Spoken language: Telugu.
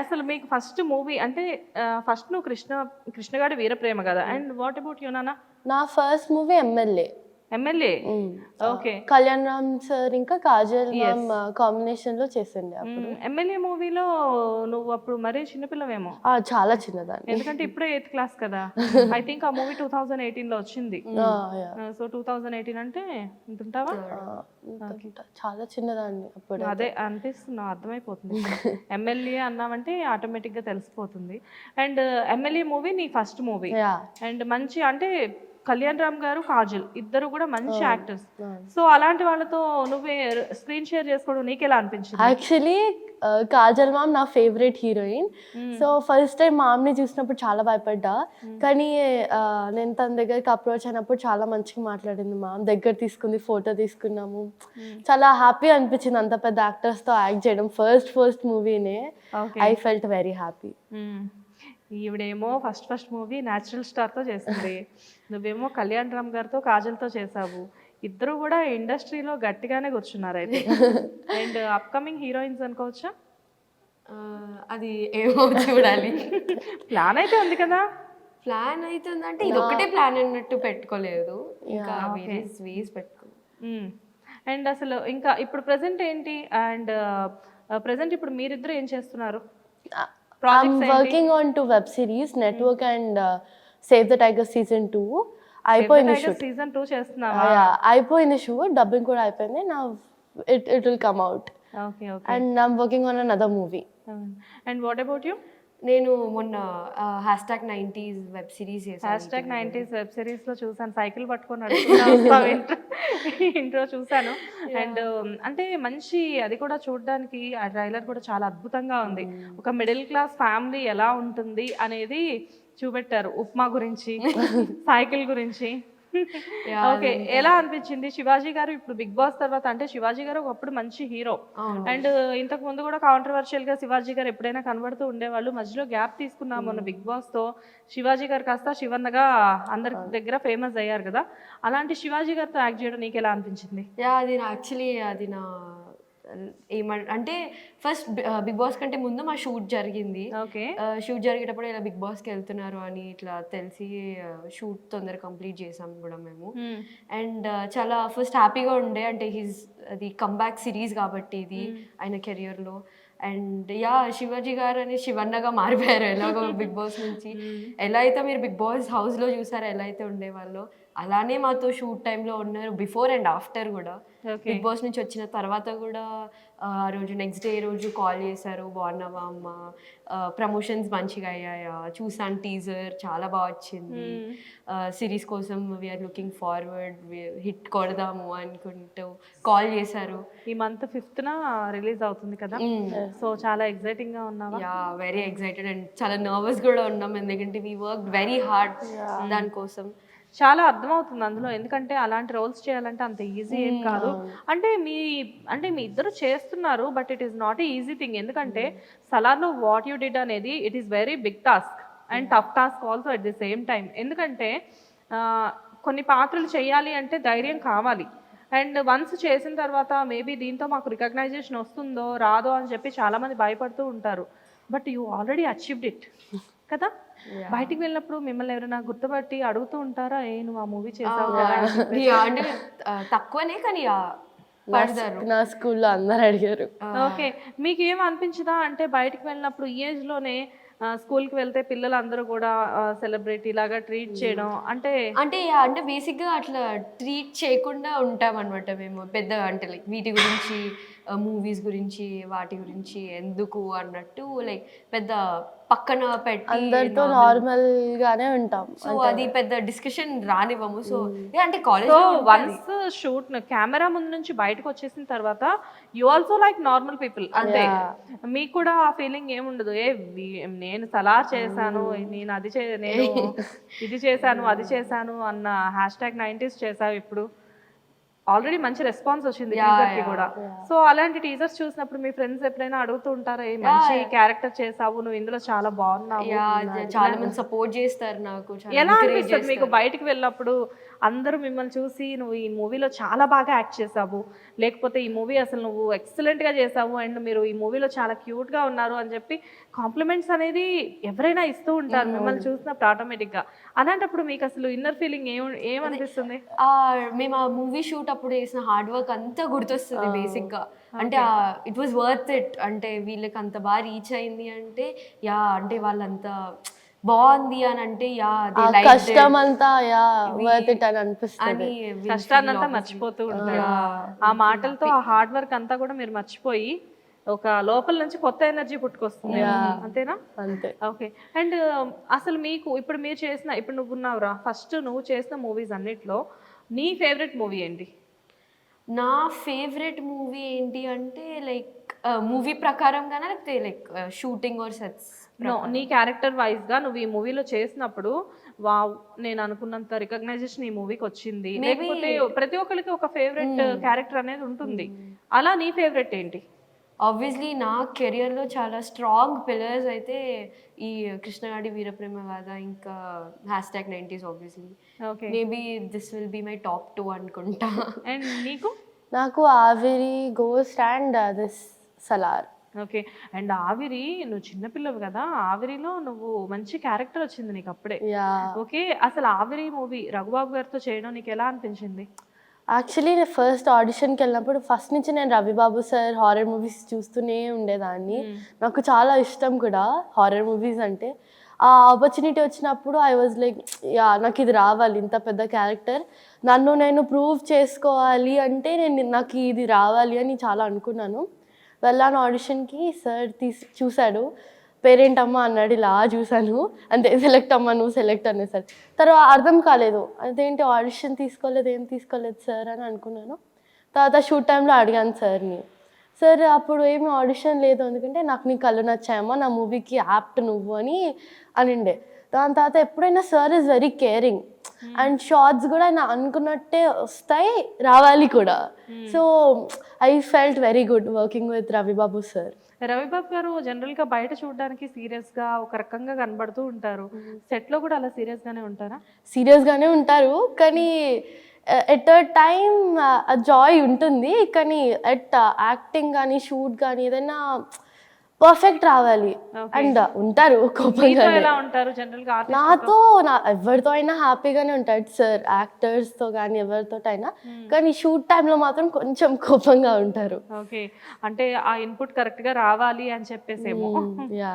అసలు మీకు ఫస్ట్ మూవీ అంటే ఫస్ట్ నువ్వు కృష్ణ కృష్ణగాడి వీరప్రేమ కదా. అండ్ వాట్ అబౌట్ యూ నాన్న? నా first movie MLA MLA okay Kalyan Ram sir ఇంకా కాజల్ కాంబినేషన్లో చేసిండే అప్పుడు. ఎమ్మెల్యే మూవీలో నువ్వు అప్పుడు మరీ చిన్నపిల్లవేమో? చాలా చిన్నదాన్ని. ఎందుకంటే ఇప్పుడే ఎయిత్ క్లాస్ కదా. ఐ థింక్ ఆ మూవీ టూ థౌజండ్ ఎయిటీన్లో వచ్చింది. సో టూ థౌజండ్ ఎయిటీన్ అంటే ఉంటుంటావా చాలా చిన్నదాన్ని అప్పుడు. అదే అనిపిస్తున్నావు అర్థమైపోతుంది. ఎమ్మెల్యే అన్నామంటే ఆటోమేటిక్గా తెలిసిపోతుంది. అండ్ ఎమ్మెల్యే మూవీ నీ ఫస్ట్ మూవీ అండ్ మంచి అంటే కళ్యాణ్ రామ్ గారు కాజల్ ఇద్దరు కూడా మంచి యాక్టర్స్. సో అలాంటి వాళ్ళతో నువ్వే స్క్రీన్ షేర్ చేసుకోవడం నీకెలా అనిపించింది? యాక్చువల్లీ కాజల్ మామ్ నా favourite heroine. So first time మామ్ని చూసినప్పుడు చాలా భయపడ్డా. కానీ నేను తన దగ్గరికి అప్రోచ్ అయినప్పుడు చాలా మంచిగా మాట్లాడింది మామ్. దగ్గర తీసుకుంది ఫోటో తీసుకున్నాము. చాలా హ్యాపీ అనిపించింది అంత పెద్ద యాక్టర్స్తో యాక్ట్ చేయడం. ఫస్ట్ ఫస్ట్ మూవీనే ఐ ఫెల్ట్ వెరీ హ్యాపీ. ఈవిడేమో ఫస్ట్ ఫస్ట్ మూవీ న్యాచురల్ స్టార్తో చేసింది. నువ్వేమో కళ్యాణ్ రామ్ గారితో కాజల్తో చేసావు ఇద్దరు కూడా ఇండస్ట్రీలో గట్టిగానే కూర్చున్నారు అయితే. అండ్ అప్కమింగ్ హీరోయిన్స్ అనుకోవచ్చా? అది ఏమో చూడాలి. ప్లాన్ అయితే ఉంది కదా. ప్లాన్ అవుతుందంటే ఇది ఒకటే ప్లాన్ అన్నట్టు పెట్టుకోలేదు. ఇంకా వేరే వేస్ పెట్టుకో అండ్ అసలు ఇంకా ఇప్పుడు ప్రెసెంట్ ఏంటి? అండ్ ప్రెసెంట్ ఇప్పుడు మీరిద్దరు ఏం చేస్తున్నారు? I'm working on two web series network and save the tiger season two అయిపోయింది షూట్ సీజన్ టూ చేస్తున్నావా? అయిపోయింది షూట్ డబ్బింగ్ కూడా అయిపోయింది. నా it it will come out and I'm working on another movie and what about you నేను మొన్న hashtag nineties web series hashtag nineties web సిరీస్లో చూసాను సైకిల్ పట్టుకొని ఇంట్రో చూసాను అండ్ అంటే మంచి అది కూడా చూడడానికి ఆ ట్రైలర్ కూడా చాలా అద్భుతంగా ఉంది. ఒక మిడిల్ క్లాస్ ఫ్యామిలీ ఎలా ఉంటుంది అనేది చూపెట్టారు. ఉప్మా గురించి సైకిల్ గురించి. ఓకే ఎలా అనిపించింది శివాజీ గారు ఇప్పుడు బిగ్ బాస్ తర్వాత? అంటే శివాజీ గారు ఒకప్పుడు మంచి హీరో. అండ్ ఇంతకు ముందు కూడా కాంట్రవర్షియల్గా శివాజీ గారు ఎప్పుడైనా కనబడుతూ ఉండేవాళ్ళు. మధ్యలో గ్యాప్ తీసుకున్నాం మొన్న బిగ్ బాస్తో. శివాజీ గారు కాస్త శివన్నగా అందరి దగ్గర ఫేమస్ అయ్యారు కదా. అలాంటి శివాజీ గారితో యాక్ట్ చేయడం నీకు ఎలా అనిపించింది? యా అది యాక్చువల్లీ అది నా ఏమంట అంటే ఫస్ట్ బిగ్ బాస్ కంటే ముందు మా షూట్ జరిగింది. ఓకే. షూట్ జరిగేటప్పుడు ఇలా బిగ్ బాస్కి వెళ్తున్నారు అని ఇట్లా తెలిసి షూట్ తొందర కంప్లీట్ చేసాం కూడా మేము. అండ్ చాలా ఫస్ట్ హ్యాపీగా ఉండే అంటే హిజ్ అది కమ్బ్యాక్ సిరీస్ కాబట్టి ఇది ఆయన కెరియర్లో అండ్ యా శివాజీ గారు అని శివన్నగా మారిపోయారు ఎలాగో బిగ్ బాస్ నుంచి. ఎలా అయితే మీరు బిగ్ బాస్ హౌస్లో చూసారో ఎలా అయితే ఉండేవాళ్ళో అలానే మాతో షూట్ టైంలో ఉన్నారు బిఫోర్ అండ్ ఆఫ్టర్ కూడా. బిగ్ బాస్ నుంచి వచ్చిన తర్వాత కూడా ఆ రోజు నెక్స్ట్ డే రోజు కాల్ చేశారు బాగున్నావా అమ్మ? ప్రమోషన్స్ మంచిగా అయ్యాయా? చూసాను టీజర్ చాలా బాగా వచ్చింది. సిరీస్ కోసం వీఆర్ లుకింగ్ ఫార్వర్డ్ హిట్ కొడదాము అనుకుంటూ కాల్ చేశారు. ఈ మంత్ ఫిఫ్త్ న రిలీజ్ అవుతుంది కదా? సో చాలా ఎక్సైటింగ్గా ఉన్నావా? యా వెరీ ఎక్సైటెడ్ అండ్ చాలా నర్వస్ కూడా ఉన్నాం. ఎందుకంటే వీ వర్క్ వెరీ హార్డ్ దానికోసం. చాలా అర్థమవుతుంది అందులో. ఎందుకంటే అలాంటి రోల్స్ చేయాలంటే అంత ఈజీ ఏం కాదు. అంటే మీ అంటే మీ ఇద్దరు చేస్తున్నారు but it is not easy thing. ఎందుకంటే సలార్లో వాట్ యు డిడ్ అనేది it is very big task and tough task also at the same time. ఎందుకంటే కొన్ని పాత్రలు చేయాలి అంటే ధైర్యం కావాలి. అండ్ వన్స్ చేసిన తర్వాత మేబీ దీంతో మాకు రికగ్నైజేషన్ వస్తుందో రాదో అని చెప్పి చాలా మంది భయపడుతూ ఉంటారు. But you already achieved it. కదా? బయటికి వెళ్ళినప్పుడు మిమ్మల్ని ఎవరైనా గుర్తుపట్టి అడుగుతూ ఉంటారా? ఏ నువ్వు ఆ మూవీ చేసావు కదా అని అంటే తక్కువనే కానీ పడతారు. నా స్కూల్లో అందరు అడిగారు. ఓకే. మీకు ఏం అనిపించదా? అంటే బయటికి వెళ్ళినప్పుడు ఈ ఏజ్లోనే ఆ, స్కూల్కి వెళ్తే పిల్లలందరూ కూడా సెలబ్రిటీ లాగా ట్రీట్ చేయడం అంటే అంటే అంటే బేసిక్గా అట్లా ట్రీట్ చేయకుండా ఉంటాం అనమాట మేము పెద్ద అంటే వీటి గురించి మూవీస్ గురించి వాటి గురించి ఎందుకు అన్నట్టు లైక్ పెద్ద పక్కన పెట్టి అందరితో నార్మల్ గానే ఉంటాం సో అది పెద్ద డిస్కషన్ రానివ్వము. సో అంటే so college once shoot camera ముందు నుంచి బయటకు వచ్చేసిన తర్వాత you also like normal people అంతే. మీకు కూడా ఆ ఫీలింగ్ ఏముండదు ఏ నేను సలహా చేశాను నేను అది చే నేను ఇది చేశాను అది చేశాను అన్న హ్యాష్ ట్యాగ్ నైంటీస్ చేసావు ఇప్పుడు. ఆల్రెడీ మంచి రెస్పాన్స్ వచ్చింది టీజర్కి కూడా. సో అలాంటి టీజర్స్ చూసినప్పుడు మీ ఫ్రెండ్స్ ఎప్పుడైనా అడుగుతూ ఉంటారా ఏ మంచి క్యారెక్టర్ చేసావు నువ్వు ఇందులో చాలా బాగున్నావు చాలా మంది సపోర్ట్ చేస్తారు నాకు ఎలా అనిపిస్తుంది మీకు బయటికి వెళ్ళినప్పుడు అందరూ మిమ్మల్ని చూసి నువ్వు ఈ మూవీలో చాలా బాగా యాక్ట్ చేసావు లేకపోతే ఈ మూవీ అసలు నువ్వు ఎక్సలెంట్గా చేసావు అండ్ మీరు ఈ మూవీలో చాలా క్యూట్గా ఉన్నారు అని చెప్పి కాంప్లిమెంట్స్ అనేది ఎవరైనా ఇస్తూ ఉంటారు మిమ్మల్ని చూసినప్పుడు ఆటోమేటిక్గా అలాంటప్పుడు మీకు అసలు ఇన్నర్ ఫీలింగ్ ఏం ఏమనిపిస్తుంది? మేము ఆ మూవీ షూట్ అప్పుడు చేసిన హార్డ్ వర్క్ అంతా గుర్తొస్తుంది బేసిక్గా. అంటే ఇట్ వాజ్ వర్త్ ఇట్ అంటే వీళ్ళకి అంత బాగా రీచ్ అయింది అంటే యా అంటే వాళ్ళంత బాగుంది అని అంటే యా కష్టం అంతా యా వర్త్ ఇట్ అని అనిపిస్తుంది. అని కష్టాన్నంతా మర్చిపోతూ ఉంటారు. ఆ మాటలతో ఆ హార్డ్ వర్క్ అంతా కూడా మీరు మర్చిపోయి ఒక లోపల నుంచి కొత్త ఎనర్జీ పుట్టుకొస్తుంది. అంతేనా? అంతే. ఓకే. అండ్ అసలు మీకు ఇప్పుడు మీరు చేసిన ఇప్పుడు నువ్వు ఉన్నావురా. ఫస్ట్ నువ్వు చేసిన మూవీస్ అన్నిట్లో నీ ఫేవరెట్ మూవీ ఏంటి? నా ఫేవరెట్ మూవీ ఏంటి అంటే లైక్ మూవీ ప్రకారంగానే? లేకపోతే like shooting or sets no నీ క్యారెక్టర్ వైజ్గా నువ్వు ఈ మూవీలో చేసినప్పుడు వావ్ నేను అనుకున్నంత రికగ్నైజేషన్ ఈ మూవీకి వచ్చింది. లేకపోతే ప్రతి ఒక్కరికి ఒక ఫేవరెట్ క్యారెక్టర్ అనేది ఉంటుంది. అలా నీ ఫేవరెట్ ఏంటి? ఆబ్వియస్లీ నా కెరియర్లో చాలా స్ట్రాంగ్ పిల్లర్స్ అయితే ఈ కృష్ణగాడి వీరప్రేమ గాథ ఇంకా hashtag nineties obviously okay maybe this will be my top two అనుకుంటా. అండ్ నీకు? నాకు Aaviri ghost and this Salaar okay and Aaviri నువ్వు చిన్నపిల్లవు కదా ఆవిరిలో నువ్వు మంచి క్యారెక్టర్ వచ్చింది నీకు అప్పుడే. ఓకే అసలు ఆవిరి మూవీ రఘుబాబు గారితో చేయడం నీకు ఎలా అనిపించింది? యాక్చువల్లీ నేను ఫస్ట్ ఆడిషన్కి వెళ్ళినప్పుడు ఫస్ట్ నుంచి నేను రవిబాబు సార్ హారర్ మూవీస్ చూస్తూనే ఉండేదాన్ని. నాకు చాలా ఇష్టం కూడా హారర్ మూవీస్ అంటే. ఆ ఆపర్చునిటీ వచ్చినప్పుడు ఐ వాజ్ లైక్ యా నాకు ఇది రావాలి ఇంత పెద్ద క్యారెక్టర్ నన్ను నేను ప్రూవ్ చేసుకోవాలి అంటే నేను నాకు ఇది రావాలి అని చాలా అనుకున్నాను. వెళ్ళాను ఆడిషన్కి సార్ తీసి చూశాడు. పేరెంట్ అమ్మ అన్నాడు ఇలా చూశాను. అంతే సెలెక్ట్ అమ్మ నువ్వు సెలెక్ట్ అనేసారు తర్వాత అర్థం కాలేదు. అదేంటి ఆడిషన్ తీసుకోలేదు ఏం తీసుకోలేదు సార్ అని అనుకున్నాను. తర్వాత షూట్ టైంలో అడిగాను సార్ని. సార్ అప్పుడు ఏమి ఆడిషన్ లేదు ఎందుకంటే నాకు నీ కళ్ళు నచ్చాయమ్మా నా మూవీకి యాప్ట్ నువ్వు అని అనిండే. దాని తర్వాత ఎప్పుడైనా sir is very caring and shots కూడా ఆయన అనుకున్నట్టే వస్తాయి రావాలి కూడా. So I felt very good working with Ravibabu sir Ravibabu garu జనరల్గా బయట చూడడానికి సీరియస్గా ఒక రకంగా కనబడుతూ ఉంటారు. సెట్లో కూడా అలా సీరియస్ గానే ఉంటారా? సీరియస్గానే ఉంటారు కానీ ఎట్ అ టైం ఆ జాయ్ ఉంటుంది. కానీ ఎట్ యాక్టింగ్ కానీ షూట్ కానీ ఏదైనా పర్ఫెక్ట్ రావాలి. అండ్ ఉంటారు మీతో కోపంగా ఎలా ఉంటారు నాతో నా ఎవరితో అయినా హ్యాపీగానే ఉంటాడు సార్ యాక్టర్స్తో కానీ ఎవరితో అయినా. కానీ షూట్ టైంలో మాత్రం కొంచెం కోపంగా ఉంటారు. ఓకే అంటే ఆ ఇన్పుట్ కరెక్ట్గా రావాలి అని చెప్పేసేమో. యా